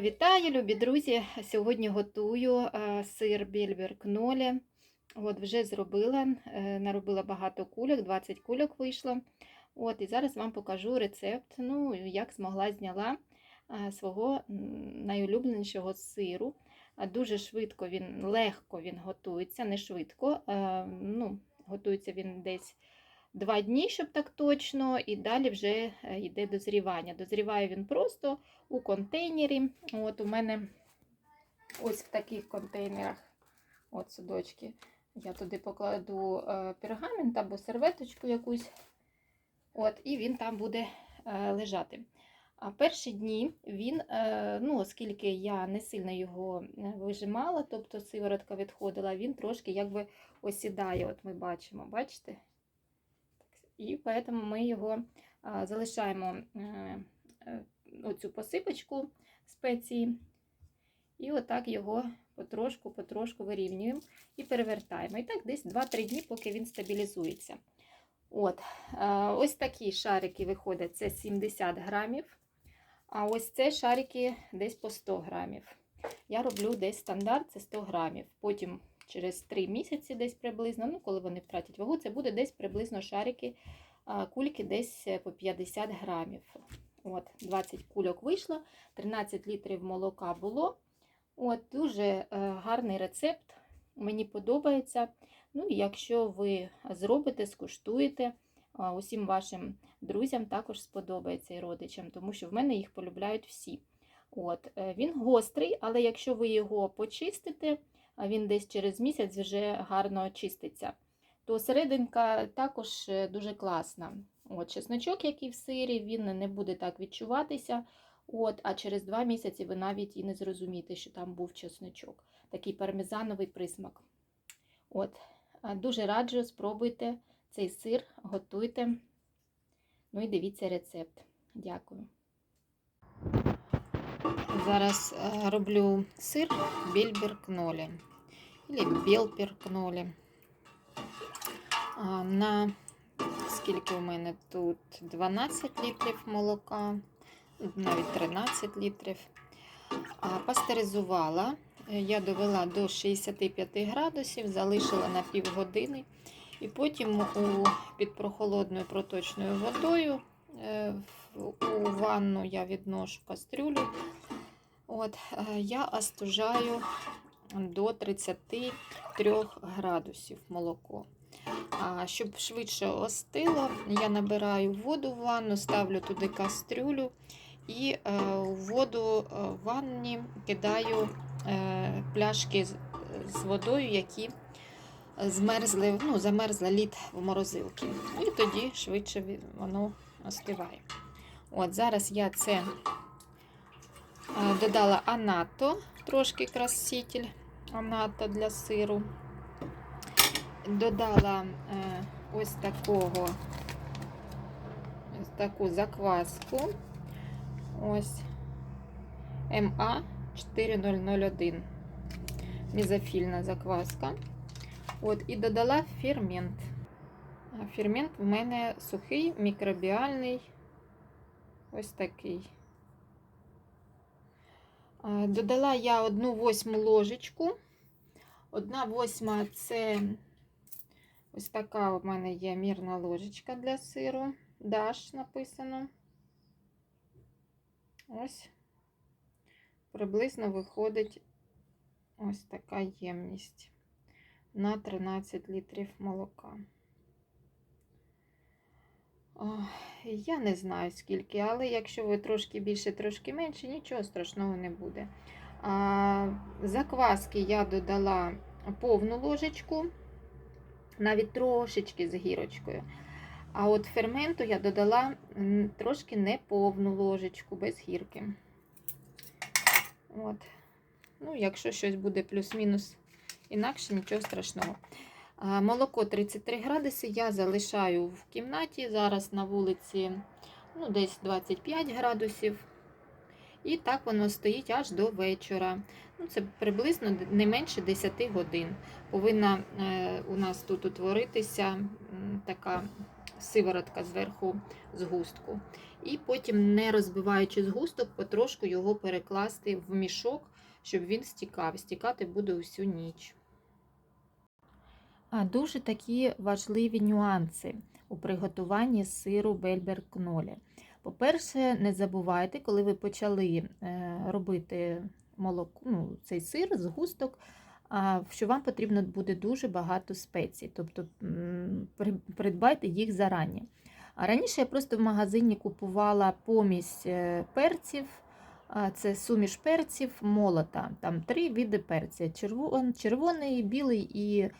Вітаю, любі друзі! Сьогодні готую сир більбер кнолі. От вже зробила, е, наробила багато кульок, 20 кульок вийшло. От, і зараз вам покажу рецепт, ну, як змогла зняла свого найулюбленішого сиру. Дуже швидко він, легко він готується, не швидко. Ну, готується він десь два дні, щоб так точно, і далі вже е, йде дозрівання. Дозріває він просто у контейнері. От у мене ось в таких контейнерах, от судочки, я туди покладу е, пергамент або серветочку якусь, от, і він там буде е, лежати. А перші дні він, ну, оскільки я не сильно його вижимала, тобто сиворотка відходила, він трошки якби осідає. От ми бачимо, бачите? І тому ми його залишаємо е, е, оцю посипочку спеції. І отак його потрошку-потрошку вирівнюємо і перевертаємо. І так десь 2-3 дні, поки він стабілізується. От, Ось такі шарики виходять, це 70 грамів. А ось це шарики десь по 100 грамів. Я роблю десь стандарт, це 100 грамів. Потім через 3 місяці десь приблизно, ну коли вони втратять вагу, це буде десь приблизно шарики, кульки десь е, по 50 грамів. От, 20 кульок вийшло, 13 літрів молока було. От, Дуже е, гарний рецепт, мені подобається. Ну, і Якщо ви зробите, скуштуєте, усім вашим друзям також сподобається і родичам, тому що в мене їх полюбляють всі. От, е, Він гострий, але якщо ви його почистите, він десь через місяць вже гарно чиститься. То серединка також е, дуже класна. От, Чесночок, який в сирі, він не буде так відчуватися. От, А через два місяці ви навіть і не зрозумієте, що там був чесночок. Такий пармезановий присмак. От, Дуже раджу, спробуйте цей сир, готуйте. Ну і дивіться рецепт. Дякую. Зараз е, роблю сир більбер кнолі. Білпер кнолі. На скільки у мене тут 12 літрів молока, навіть 13 літрів. Пастеризувала. Я довела до 65 градусів, залишила на півгодини. І потім у, під прохолодною проточною водою е, у ванну я відношу кастрюлю. От, е, Я остужаю до 33 градусів молоко. А щоб швидше остило, я набираю воду в ванну, ставлю туди кастрюлю і е, у воду в ванні кидаю е, пляшки з, водою, які змерзли, ну, замерзла лід в морозилки. І тоді швидше воно остиває. От Зараз я це е, додала анато, трошки краситель анато для сиру. Додала е, ось такого ось таку закваску. Ось МА 4001. Мізофільна закваска. От, І додала фермент. Фермент в мене сухий, мікробіальний, ось такий. Додала я одну восьму ложечку. Одна восьма це ось така у мене є мірна ложечка для сиру. Даш написано. Ось приблизно виходить ось така ємність на 13 літрів молока. Я не знаю скільки, але якщо ви трошки більше, трошки менше, нічого страшного не буде. Закваски я додала повну ложечку, навіть трошечки з гірочкою. А от ферменту я додала трошки неповну ложечку без гірки. От. Ну, Якщо щось буде плюс-мінус інакше, нічого страшного. Молоко 33 градуси я залишаю в кімнаті. Зараз на вулиці ну, десь 25 градусів. І так воно стоїть аж до вечора. Ну, Це приблизно не менше 10 годин. Повинна е, у нас тут утворитися така сиворотка зверху згустку. І потім, не розбиваючи згусток, потрошку його перекласти в мішок, щоб він стікав. Стікати буде усю ніч. Дуже такі важливі нюанси у приготуванні сиру бельбер кнолі. По-перше, не забувайте, коли ви почали е, робити молоко, ну, цей сир, згусток, а, що вам потрібно буде дуже багато спецій, тобто придбайте їх зарані. А раніше я просто в магазині купувала помість е, перців, це суміш перців молота. Там три види перця: червоний, білий і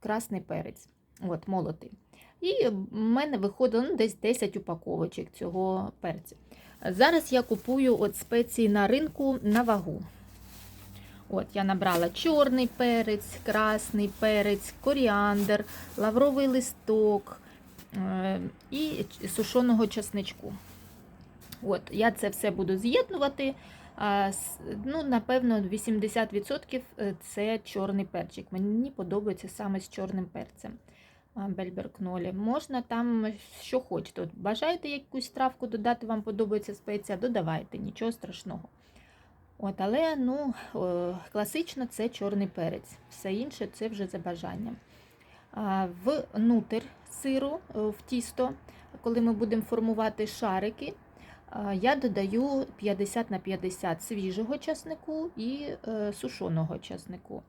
красний перець. От, молотий. І в мене виходило ну, десь 10 упаковочок цього перцю. Зараз я купую от спеції на ринку на вагу. От, я набрала чорний перець, красний перець, коріандр, лавровий листок е, і сушеного часничку. От, я це все буду з'єднувати. Ну, напевно, 80% це чорний перчик. Мені подобається саме з чорним перцем. Бельберкнолі. Можна там що хочете. От бажаєте якусь травку додати, вам подобається спеція, додавайте, нічого страшного. От, але ну, е, класично це чорний перець. Все інше це вже за бажанням. А, Внутрь сиру, е, в тісто, коли ми будемо формувати шарики, я додаю 50 на 50 свіжого часнику і е, сушеного часнику.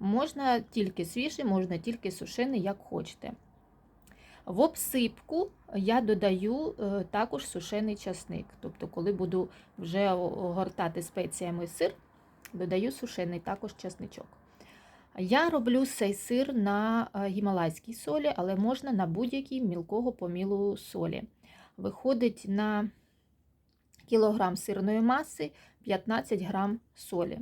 Можна тільки свіжий, можна тільки сушений, як хочете. В обсипку я додаю е, також сушений часник. Тобто, коли буду вже огортати спеціями сир, додаю сушений також часничок. Я роблю цей сир на е, гімалайській солі, але можна на будь-якій мілкого помілу солі. Виходить на кілограм сирної маси 15 грам солі.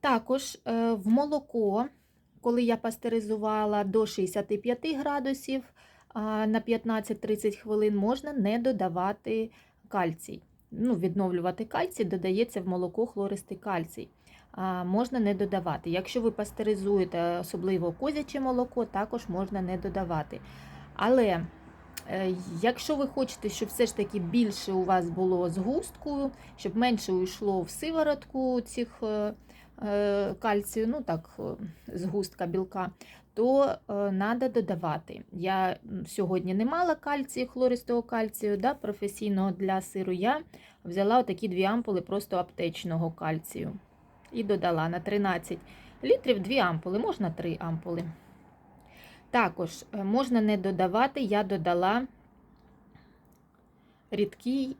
Також е, в молоко, коли я пастеризувала до 65 градусів на 15-30 хвилин, можна не додавати кальцій. Ну, відновлювати кальцій, додається в молоко хлористий кальцій. А, Можна не додавати. Якщо ви пастеризуєте особливо козяче молоко, також можна не додавати. Але якщо ви хочете, щоб все ж таки більше у вас було згусткою, щоб менше уйшло в сиворотку цих е, е, кальцію, ну так, е, згустка білка, то треба додавати. Я сьогодні не мала кальцію, хлористого кальцію да, професійного для сиру. Я взяла отакі дві ампули просто аптечного кальцію і додала на 13 літрів дві ампули, можна три ампули. Також е, можна не додавати, я додала рідкий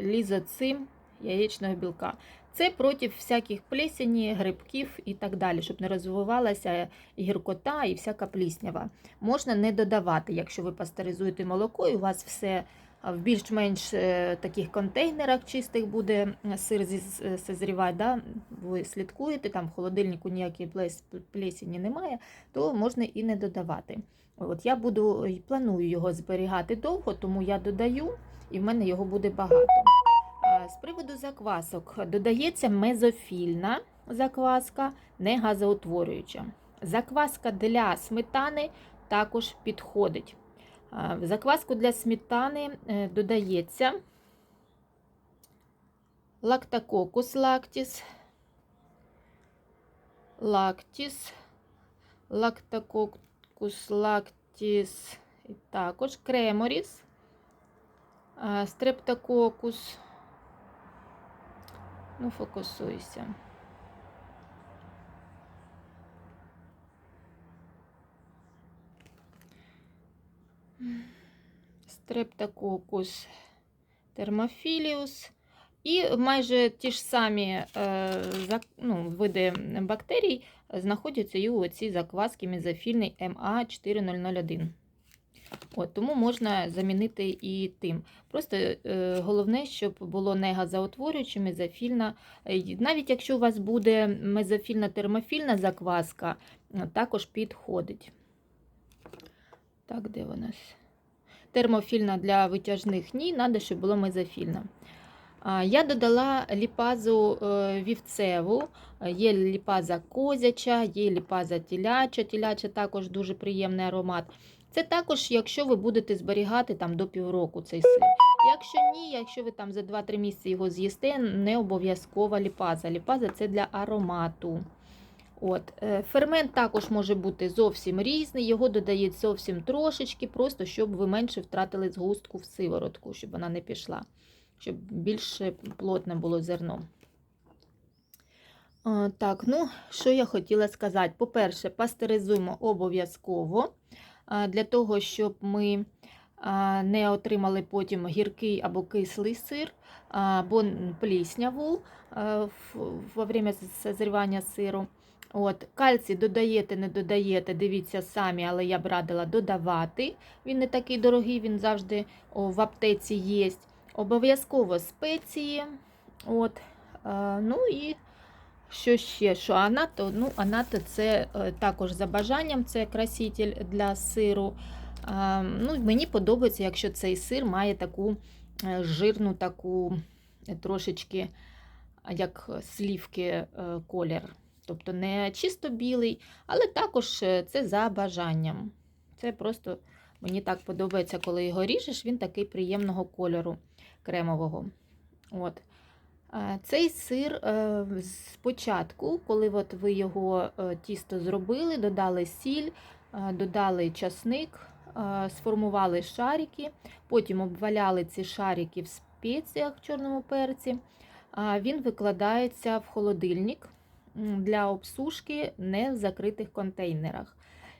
лізоцим яєчного білка. Це проти всяких плесені, грибків і так далі, щоб не розвивалася гіркота і всяка пліснява. Можна не додавати, якщо ви пастеризуєте молоко, і у вас все в більш-менш е, таких контейнерах чистих буде сир е, созрівати, да? ви слідкуєте, там в холодильнику ніякої плесені немає, то можна і не додавати. От Я буду і планую його зберігати довго, тому я додаю, і в мене його буде багато. З приводу заквасок додається мезофільна закваска, не газоутворююча. Закваска для сметани також підходить. В закваску для сметани е, додається лактококус лактіс, лактіс, лактококус лактіс, і також креморіс, стрептококус. Ну, фокусуйся. Стрептококус термофіліус. І майже ті ж самі е, ну, види бактерій знаходяться і у цій закваски мезофільний МА4001. От, тому можна замінити і тим. Просто е, головне, щоб було не газоутворююче, мезофільна. Е, Навіть якщо у вас буде мезофільна термофільна закваска, також підходить. Так, де вона? Термофільна для витяжних ні, треба, щоб було мезофільна. Я додала ліпазу е, вівцеву, є ліпаза козяча, є ліпаза тіляча. Тіляча також дуже приємний аромат. Це також, якщо ви будете зберігати там до півроку цей сир. Якщо ні, якщо ви там за 2-3 місяці його з'їсте, не обов'язкова ліпаза. Ліпаза це для аромату. От. е, Фермент також може бути зовсім різний, його додають зовсім трошечки, просто щоб ви менше втратили згустку в сиворотку, щоб вона не пішла, щоб більше плотне було зерно. Е, Так, ну, що я хотіла сказати? По-перше, пастеризуємо обов'язково для того, щоб ми не отримали потім гіркий або кислий сир, або плісняву во время созрівання сиру. От, кальцій додаєте, не додаєте, дивіться самі, але я б радила додавати. Він не такий дорогий, він завжди в аптеці є. Обов'язково спеції. От, а, ну і що ще? Що анато? Ну, анато це е, також за бажанням, це краситель для сиру. А, ну, мені подобається, якщо цей сир має таку е, жирну, таку е, трошечки як слівки е, колір. Тобто не чисто білий, але також е, це за бажанням. Це просто мені так подобається, коли його ріжеш, він такий приємного кольору кремового. От. Цей сир е, спочатку, коли от ви його е, тісто зробили, додали сіль, додали часник, сформували шарики, потім обваляли ці шарики в спеціях в чорному перці. Він викладається в холодильник для обсушки не в закритих контейнерах.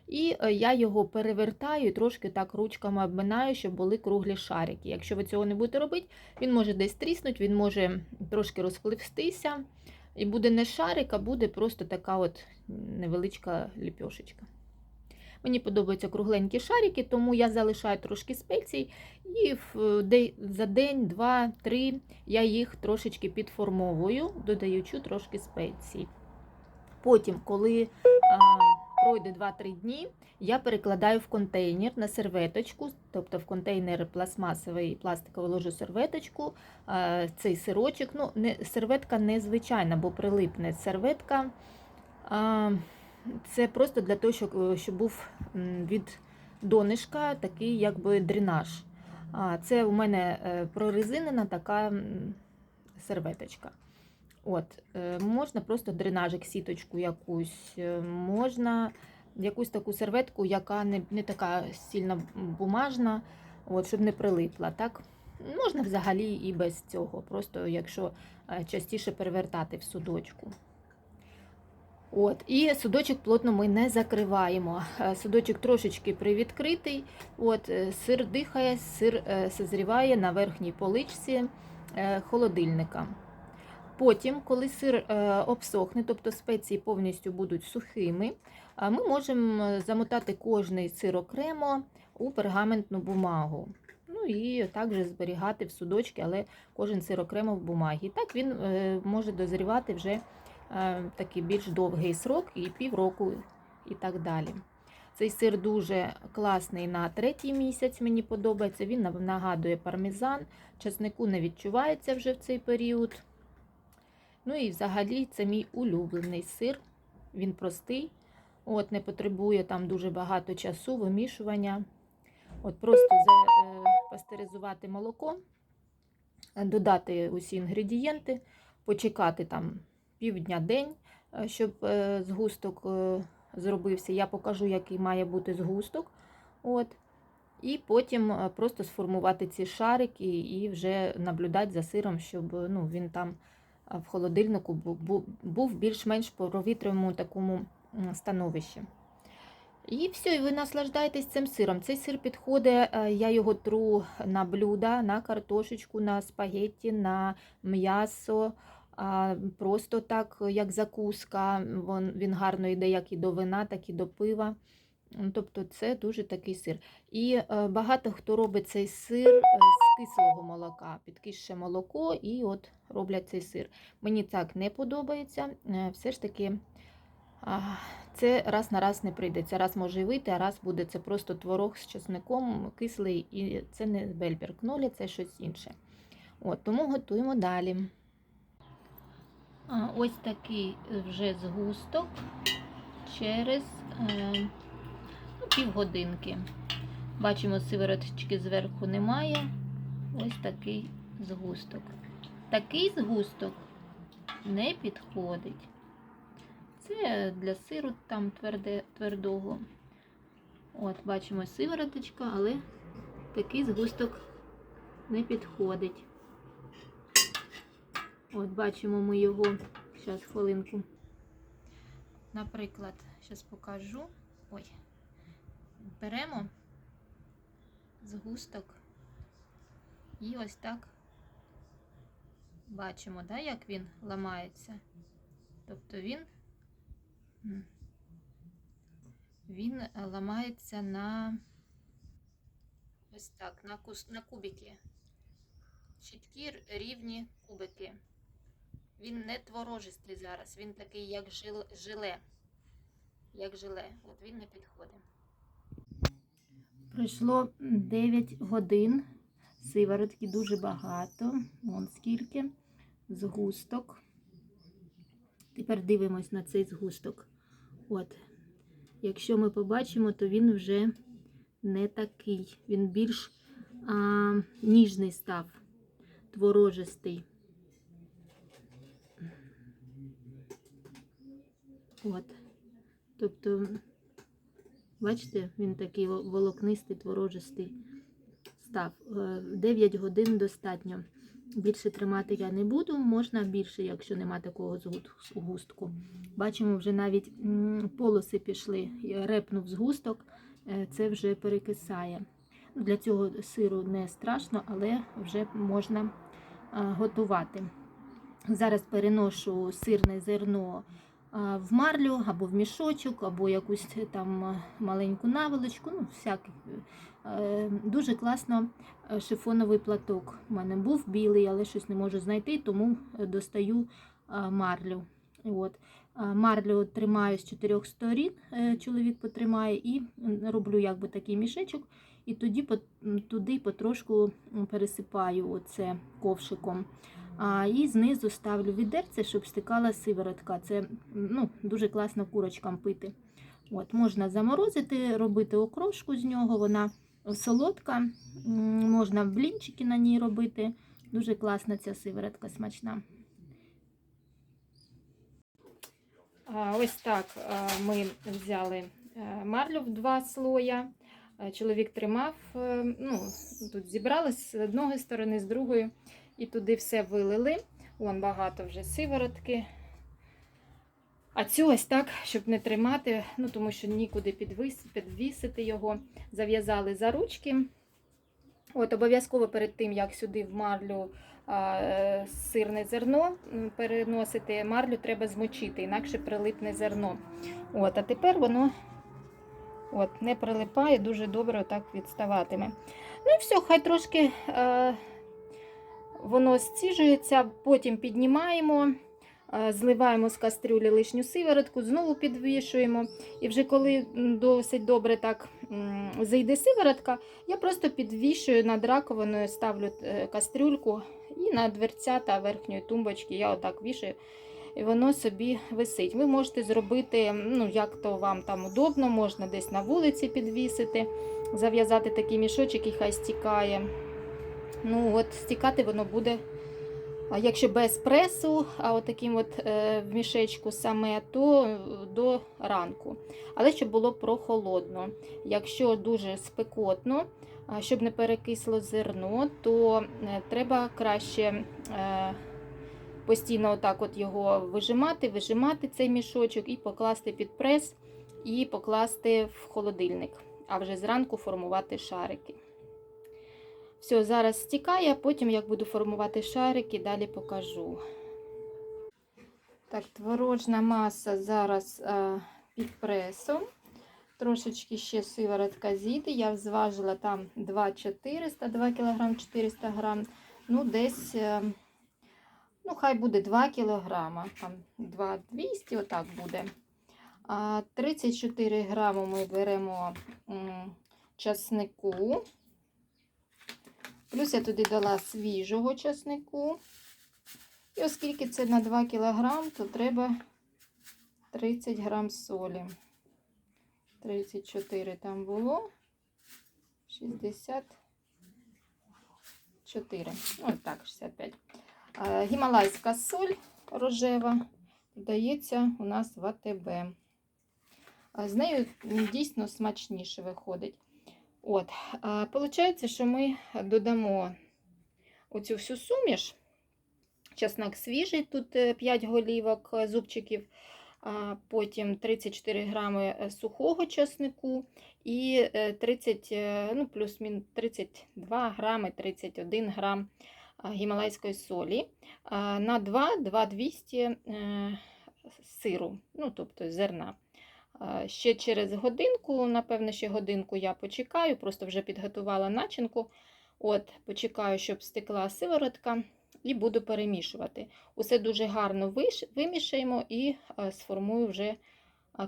І е, я його перевертаю трошки так ручками обминаю, щоб були круглі шарики. Якщо ви цього не будете робити, він може десь тріснути, він може трошки розпливстися. І буде не шарик, а буде просто така от невеличка ліпьошечка. Мені подобаються кругленькі шарики, тому я залишаю трошки спецій, і за день, два, три я їх трошечки підформовую, додаючи трошки спецій. Потім, коли а, пройде 2-3 дні, я перекладаю в контейнер на серветочку, тобто в контейнер пластмасовий пластиковий ложу серветочку, а, цей сирочок. Ну, не, серветка не звичайна, бо прилипне. Серветка а, це просто для того, щоб, щоб був від донишка такий якби дренаж. Це у мене е, прорезинена така серветочка. От, е, можна просто дренажик, сіточку якусь, е, можна якусь таку серветку, яка не, не така сильно бумажна, от, щоб не прилипла. Так? Можна взагалі і без цього, просто якщо е, частіше перевертати в судочку. От, і судочок плотно ми не закриваємо. Судочок трошечки привідкритий. От, сир дихає, сир созріває на верхній поличці холодильника. Потім, коли сир е, обсохне, тобто спеції повністю будуть сухими, ми можемо е, замотати кожний сир окремо у пергаментну бумагу. Ну і також зберігати в судочки, але кожен сир окремо в бумагі. Так він е, може дозрівати вже такий більш довгий срок, і півроку, і так далі. Цей сир дуже класний на третій місяць, мені подобається. Він нагадує пармезан, часнику не відчувається вже в цей період. Ну і взагалі це мій улюблений сир. Він простий, от, не потребує там дуже багато часу, вимішування. От Просто е, пастеризувати молоко, додати усі інгредієнти, почекати там півдня день, е, щоб е, згусток зробився. Я покажу, який має бути згусток. От. І потім просто сформувати ці шарики і вже наблюдати за сиром, щоб ну, він там в холодильнику бу- бу- був більш-менш провітряному такому становищі. І все, і ви наслаждаєтесь цим сиром. Цей сир підходить, е, я його тру на блюда, на картошечку, на спагетті, на м'ясо, просто так, як закуска. Він гарно йде як і до вина, так і до пива. Тобто це дуже такий сир. І е, багато хто робить цей сир е, з кислого молока, підкисше молоко, і от роблять цей сир. Мені так не подобається. Е, Все ж таки, це раз на раз не прийдеться. Раз може вийти, а раз буде це просто творог з чесником, кислий, і це не бельбер кнолі, це щось інше. От, тому готуємо далі. Ось такий вже згусток через півгодинки. Бачимо, сивороточки зверху немає. Ось такий згусток. Такий згусток не підходить. Це для сиру там тверде, твердого. От, бачимо сивороточка, але такий згусток не підходить. От, бачимо ми його. Зараз хвилинку. Наприклад, зараз покажу. Ой, беремо згусток і ось так бачимо, да, як він ламається. Тобто він, він е, ламається на ось так, на, кус, на кубики. Чіткі рівні кубики. Він не творожистий зараз, він такий, як жил, жиле. Як жиле. От він не підходить. Пройшло 9 годин. Сиворотки дуже багато. Вон скільки. Згусток. Тепер дивимось на цей згусток. От. Якщо ми побачимо, то він вже не такий. Він більш а, ніжний став, творожистий. От. Тобто, бачите, він такий волокнистий, творожистий став. 9 годин достатньо. Більше тримати я не буду, можна більше, якщо нема такого згустку. Бачимо, вже навіть полоси пішли, репнув згусток, е, це вже перекисає. Для цього сиру не страшно, але вже можна готувати. Зараз переношу сирне зерно в марлю або в мішочок, або якусь там маленьку наволочку. Ну, всяк. Е, Дуже класно е, шифоновий платок. У мене був білий, але щось не можу знайти, тому е, достаю марлю. От. Марлю тримаю з чотирьох сторін, е, чоловік потримає, і роблю якби такий мішечок, і тоді туди потрошку пересипаю оце ковшиком. А, і знизу ставлю відерце, щоб стикала сиворотка. Це ну, дуже класно курочкам пити. От, можна заморозити, робити окрошку з нього, вона солодка, можна блінчики на ній робити. Дуже класна ця сиворотка смачна. Ось так ми взяли е, марлю в два слоя. Е, Чоловік тримав, е, ну, тут зібралось з одної сторони, з другої, і туди все вилили. Вон багато вже сиворотки. А цю ось так, щоб не тримати, ну тому що нікуди підвісити його, зав'язали за ручки. От обов'язково перед тим, як сюди в марлю а, сирне зерно переносити, марлю треба змочити, інакше прилипне зерно. От, а тепер воно от, не прилипає, дуже добре отак відставатиме. Ну і все, хай трошки е, воно зціжується, потім піднімаємо. е, Зливаємо з кастрюлі лишню сиворотку, знову підвішуємо. І вже коли досить добре так зайде сиворотка, я просто підвішую над раковиною, ставлю е, кастрюльку і на дверця та верхньої тумбочки я отак вішаю, і воно собі висить. Ви можете зробити, ну як то вам там удобно, можна десь на вулиці підвісити, зав'язати такий мішочок і хай стікає. Ну от Стікати воно буде. Якщо без пресу, а от таким от е, в мішечку саме, то до ранку. Але щоб було прохолодно. Якщо дуже спекотно, щоб не перекисло зерно, то е, треба краще е, постійно отак от його вижимати, вижимати цей мішочок і покласти під прес, і покласти в холодильник, а вже зранку формувати шарики. Все, зараз стікає, потім як буду формувати шарики, далі покажу. Так, творожна маса зараз е, під пресом. Трошечки ще сиворотка зійде. Я зважила там 2,400, 2 кг 400 грам. Ну, десь, е, ну, хай буде 2 кг, там 2,200, отак буде. А 34 граму ми беремо часнику. Плюс я туди дала свіжого часнику. І оскільки це на 2 кг, то треба 30 грам солі. 34 там було. 64. Ось так, 65. Е, Гімалайська соль рожева додається у нас в АТБ. З нею дійсно смачніше виходить. От, Получається, що ми додамо оцю всю суміш. Чеснок свіжий, тут 5 голівок е, зубчиків, потім 34 грами е, сухого чеснику і е, 30, е, ну, плюс-мінус 32 грами, 31 грам гімалайської солі. На 2 2200 е, сиру, ну, тобто зерна. А, Ще через годинку, напевно, ще годинку я почекаю, просто вже підготувала начинку. От, почекаю, щоб стекла сиворотка, і буду перемішувати. Усе дуже гарно вимішаємо і е, сформую вже е,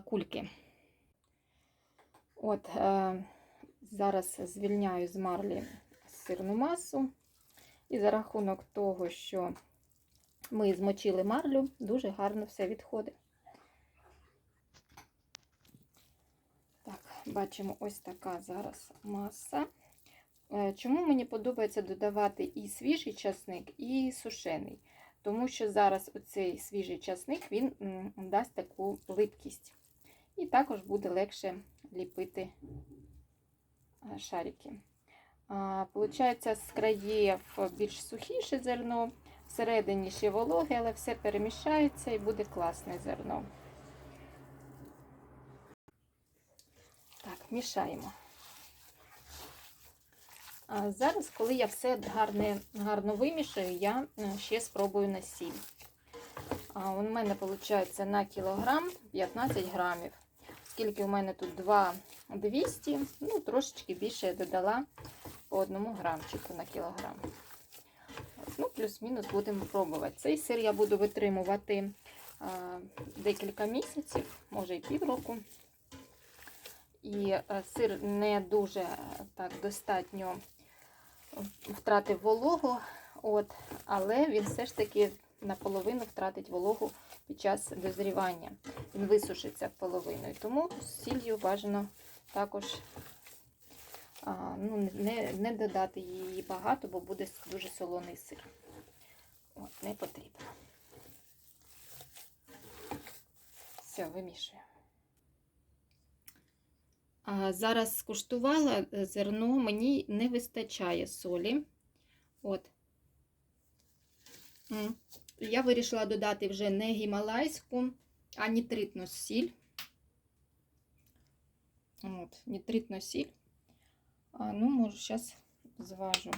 кульки. От, е, зараз звільняю з марлі сирну масу. І за рахунок того, що ми змочили марлю, дуже гарно все відходить. Так, бачимо ось така зараз маса. Е, Чому мені подобається додавати і свіжий часник, і сушений? Тому що зараз оцей свіжий часник він дасть таку липкість. І також буде легше ліпити е, шарики. Получається, з країв більш сухіше зерно, всередині ще вологе, але все перемішається і буде класне зерно. Мішаємо. А зараз, коли я все гарне, гарно вимішаю, я е, ще спробую на сіль. А у мене виходить на кілограм 15 грамів. Оскільки у мене тут 2 200, ну трошечки більше я додала по одному грамчику на кілограм. Ну, плюс-мінус будемо пробувати. Цей сир я буду витримувати а, декілька місяців, може і півроку. І е, сир не дуже е, так достатньо втратив вологу, от, але він все ж таки наполовину втратить вологу під час дозрівання. Він висушиться половиною. Тому з сіллю бажано також а, ну, не, не додати її багато, бо буде дуже солоний сир. От, не потрібно. Все, вимішуємо. Зараз скуштувала е, зерно, мені не вистачає солі. От. Я вирішила додати вже не гімалайську, а нітритну сіль. От, нітритну сіль. А, ну, може, зараз зважу.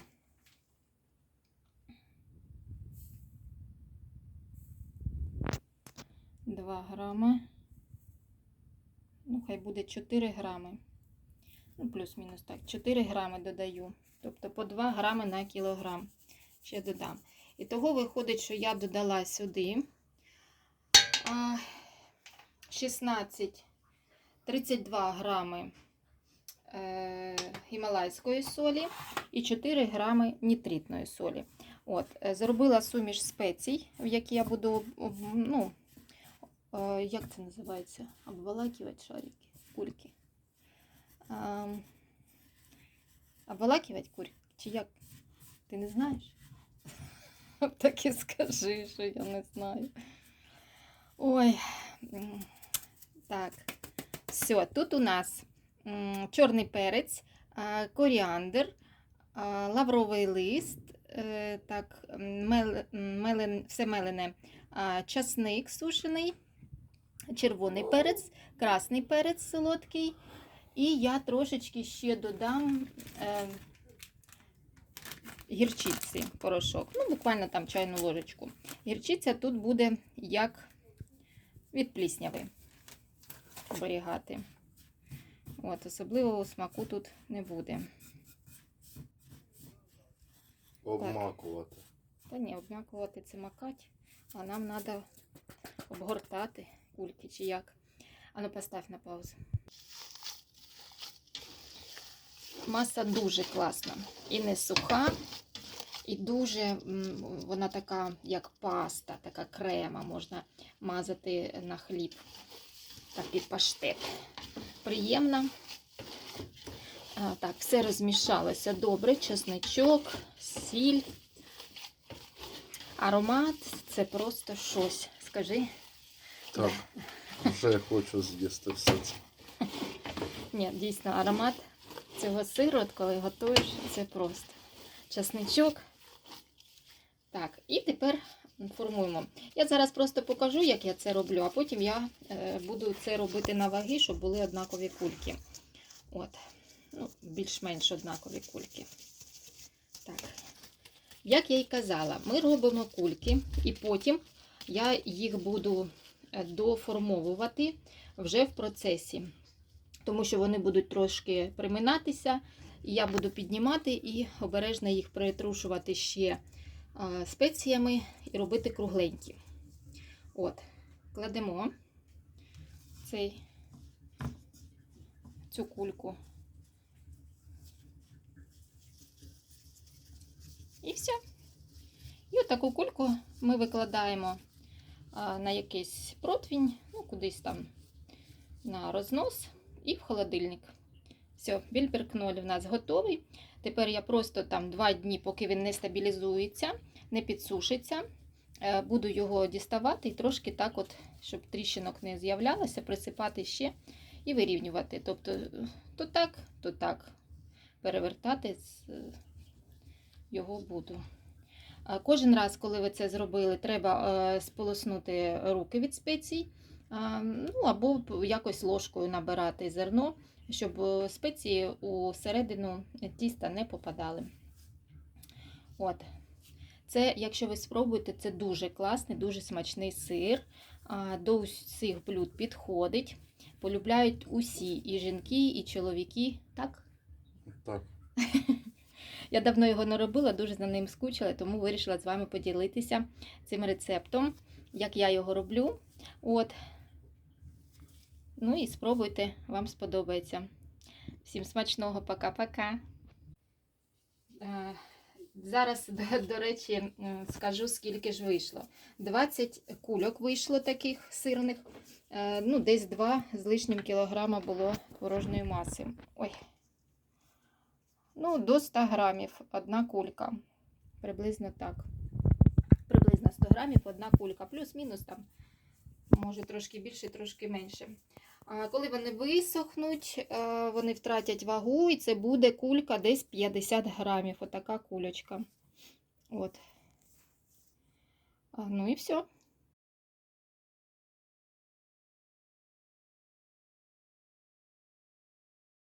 Два грами. Ну, хай буде 4 грами. Ну, плюс-мінус так. 4 грами додаю. Тобто по 2 грами на кілограм. Ще додам. І того виходить, що я додала сюди 16, 32 грами е, гімалайської солі і 4 грами нітритної солі. От, е, Зробила суміш спецій, в які я буду ну, як це називається? Обволакивать шарики, кульки. Ем, Обволакивать кульки? Чи як? Ти не знаєш? Так і скажи, що я не знаю. Ой. Так. Все, тут у нас чорний перець, а, коріандр, лавровий лист, е, так, мел, мелен, все мелене, часник сушений, червоний перець, красний перець солодкий. І я трошечки ще додам е, гірчиці порошок. Ну, буквально там чайну ложечку. Гірчиця тут буде як від плісняви оберігати. От, особливого смаку тут не буде. Обмакувати. Та ні, обмякувати це макать, а нам треба обгортати кульки чи як. Ану, постав на паузу. Маса дуже класна. І не суха, і дуже вона така, як паста, така крема, можна мазати на хліб. Такий паштет. Приємна. А, так, все розмішалося добре. Чесничок, сіль. Аромат це просто щось. Скажи. Так. Вже хочу з'їсти все це. Ні, дійсно, аромат цього сиру, от коли готуєш, це просто часничок. Так, і тепер формуємо. Я зараз просто покажу, як я це роблю, а потім я е, буду це робити на ваги, щоб були однакові кульки. От, ну, більш-менш однакові кульки. Так. Як я й казала, ми робимо кульки, і потім я їх буду доформовувати вже в процесі тому що вони будуть трошки приминатися, і я буду піднімати і обережно їх притрушувати ще спеціями і робити кругленькі. От, кладемо цей, цю кульку. І все. І отаку кульку ми викладаємо на якийсь противень, ну, кудись там на рознос і в холодильник. Все, більберкноль у нас готовий. Тепер я просто там 2 дні, поки він не стабілізується, не підсушиться, е, буду його діставати і трошки так, от, щоб тріщинок не з'являлося, присипати ще і вирівнювати. Тобто то так, то так. Перевертати е, його буду. А Кожен раз, коли ви це зробили, треба е, сполоснути руки від спецій. Ну, або якось ложкою набирати зерно, щоб е, спеції у середину тіста не попадали. От. Це, якщо ви спробуєте, це дуже класний, дуже смачний сир. До усіх блюд підходить. Полюбляють усі і жінки, і чоловіки. Так? Так. Я давно його не робила, дуже за ним скучила, тому вирішила з вами поділитися цим рецептом, як я його роблю. От. Ну і спробуйте, вам сподобається. Всім смачного, пока-пока. Е, Зараз, до, до речі, скажу, скільки ж вийшло. 20 кульок вийшло таких сирних. Е, Ну, десь 2 з лишнім кілограма було творожної маси. Ой. Ну, до 100 грамів одна кулька. Приблизно так. Приблизно 100 грамів одна кулька. Плюс-мінус там, може трошки більше, трошки менше. А коли вони висохнуть, е, вони втратять вагу, і це буде кулька десь 50 грамів. Отака кульочка. От. Ну і все.